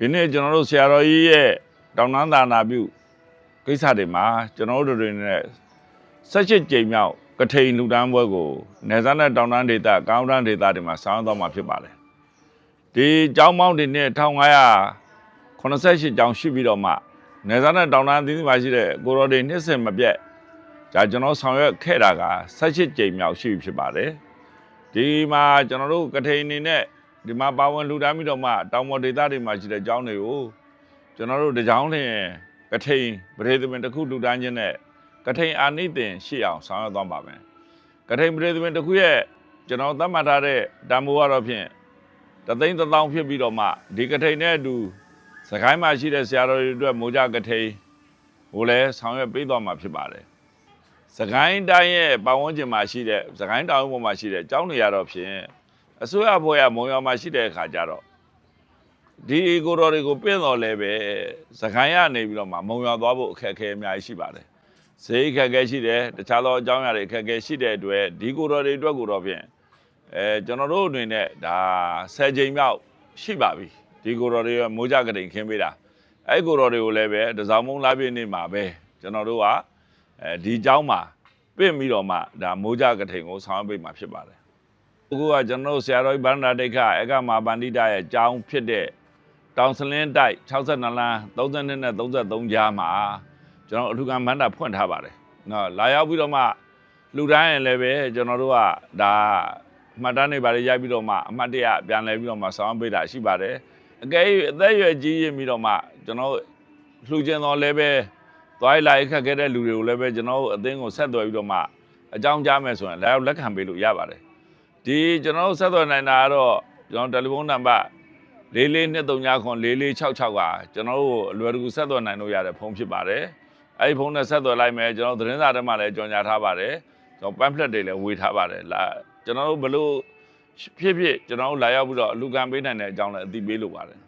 ဒီနေ့ကျွန်တော်တို့ဆရာတော်ကြီးရဲ့တောင်တန်းသာနာပြုကိစ္စတွေမှာကျွန်တော်တို့တွေနဲ့16ကြိမ်မြောက်ကထိန်လူတန်းပွဲကိုနေစားနဲ့တောင်တန်းဒေသကောင်းတန်းဒေသတွေမှာဆောင်းသွားမှာဖြစ်ပါတယ်ဒီကျောင်းပေါင်းတွေနဲ့1588ကျောင်းရှိပြီးတော့မှနေစားနဲ့တောင်တန်းအသီးသီးမှာရှိတဲ့ကိုရော်တွေနှစ်စင်မပြတ်ဒါကျွန်တော်ဆောင်ရွက်ခဲ့တာက16ကြိမ်မြောက်ရှိပြီဖြစ်ပါတယ်ဒီမှာကျွန်တော်တို့ကထိန်အနေနဲ့ ဒီမှာပါဝင်လူတန်းပြီးတော့မှတောင်ပေါ်ဒေသတွေမှာရှိတဲ့ကျောင်းတွေကိုကျွန်တော်တို့တကြောင်လျင်ကထိန်ပရိသမင်တစ်ခုလူတန်းချင်းနဲ့ကထိန်အာနိသင်ရှေ့အောင်ဆောင်ရွက်သွားပါမယ်ကထိန်ပရိသမင်တစ်ခုရဲ့ကျွန်တော်သတ်မှတ်ထားတဲ့တန်ဖိုးကတော့ဖြင့်တသိန်းတစ်သောင်းဖြစ်ပြီးတော့မှဒီကထိန်နဲ့အတူစကိုင်းမှာရှိတဲ့ဆရာတော်တွေအတွက်မိုးကြကထိန်ကိုလည်းဆောင်ရွက်ပေးသွားမှာဖြစ်ပါတယ်စကိုင်းတိုင်းရဲ့ပတ်ဝန်းကျင်မှာရှိတဲ့စကိုင်းတောင်ပေါ်မှာရှိတဲ့ကျောင်းတွေရတော့ဖြင့် အစိုးရဘွဲရမုံရွာမှာရှိတဲ့အခါကျတော့ဒီကိုတော်တွေကိုပြင့်တော်လဲပဲစကိုင်းရနေပြီးတော့မှမုံရွာသွားဖို့အခက်အခဲအများကြီးရှိပါတယ်ဈေးအခက်အခဲရှိတယ်တခြားသောအကြောင်းအရာတွေအခက်အခဲရှိတဲ့အတွက်ဒီကိုတော်တွေအတွက်ကိုတော့ဖြင့်အဲကျွန်တော်တို့အနေနဲ့ဒါ10ချိန်မြောက်ရှိပါပြီဒီကိုတော်တွေကမိုးကြကတိန်ခင်းပေးတာအဲ့ကိုတော်တွေကိုလည်းပဲတစောင်းမုံလာပြည့်နေမှာပဲကျွန်တော်တို့ကအဲဒီเจ้าမှာပြင့်ပြီးတော့မှဒါမိုးကြကတိန်ကိုဆောင်းပေးမှာဖြစ်ပါတယ် အခုကကျွန်တော်တို့ဆရာတော်ကြီးဗန္ဒာဒိဋ္ဌအကမာပန္တိတရဲ့အကြောင်းဖြစ်တဲ့တောင်စလင်းတိုက်62လမ်း32နဲ့33ကြားမှာကျွန်တော်အထူးကမန္တာဖွင့်ထားပါတယ်။နော်လာရောက်ပြီးတော့မှလူတိုင်းရင်လည်းပဲကျွန်တော်တို့ကဒါအမှတ်တမ်းတွေပါလေရိုက်ပြီးတော့မှအမှတ်တရပြန်လဲပြီးတော့မှဆောင်းပေးတာရှိပါတယ်။အကယ်၍အသက်အရွယ်ကြီးရင်ပြီးတော့မှကျွန်တော်လှူကျင်တော်လည်းပဲသွားရလာခက်ခဲတဲ့လူတွေကိုလည်းပဲကျွန်တော်အသင်းကိုဆက်သွယ်ပြီးတော့မှအကြောင်းကြားမယ်ဆိုရင်လည်းလက်ခံပေးလို့ရပါတယ်။ ဒီကျွန်တော်တို့ဆက်သွယ်နိုင်တာကတော့ကျွန်တော်တယ်လီဖုန်းနံပါတ်4423ခွန်4466ကကျွန်တော်တို့အလွယ်တကူဆက်သွယ်နိုင်လို့ရတဲ့ဖုန်းဖြစ်ပါတယ်။အဲဒီဖုန်းနဲ့ဆက်သွယ်လိုက်မယ်ကျွန်တော်သတင်းစာထဲမှာလည်းကြော်ညာထားပါတယ်။ကျွန်တော် pamphlet တွေလည်းဝေထားပါတယ်။လာကျွန်တော်တို့ဘလို့ဖြစ်ဖြစ်ကျွန်တော်တို့လာရောက်ပြီးတော့အလူကံပေးနိုင်တဲ့အကြောင်းလည်းအသိပေးလိုပါတယ်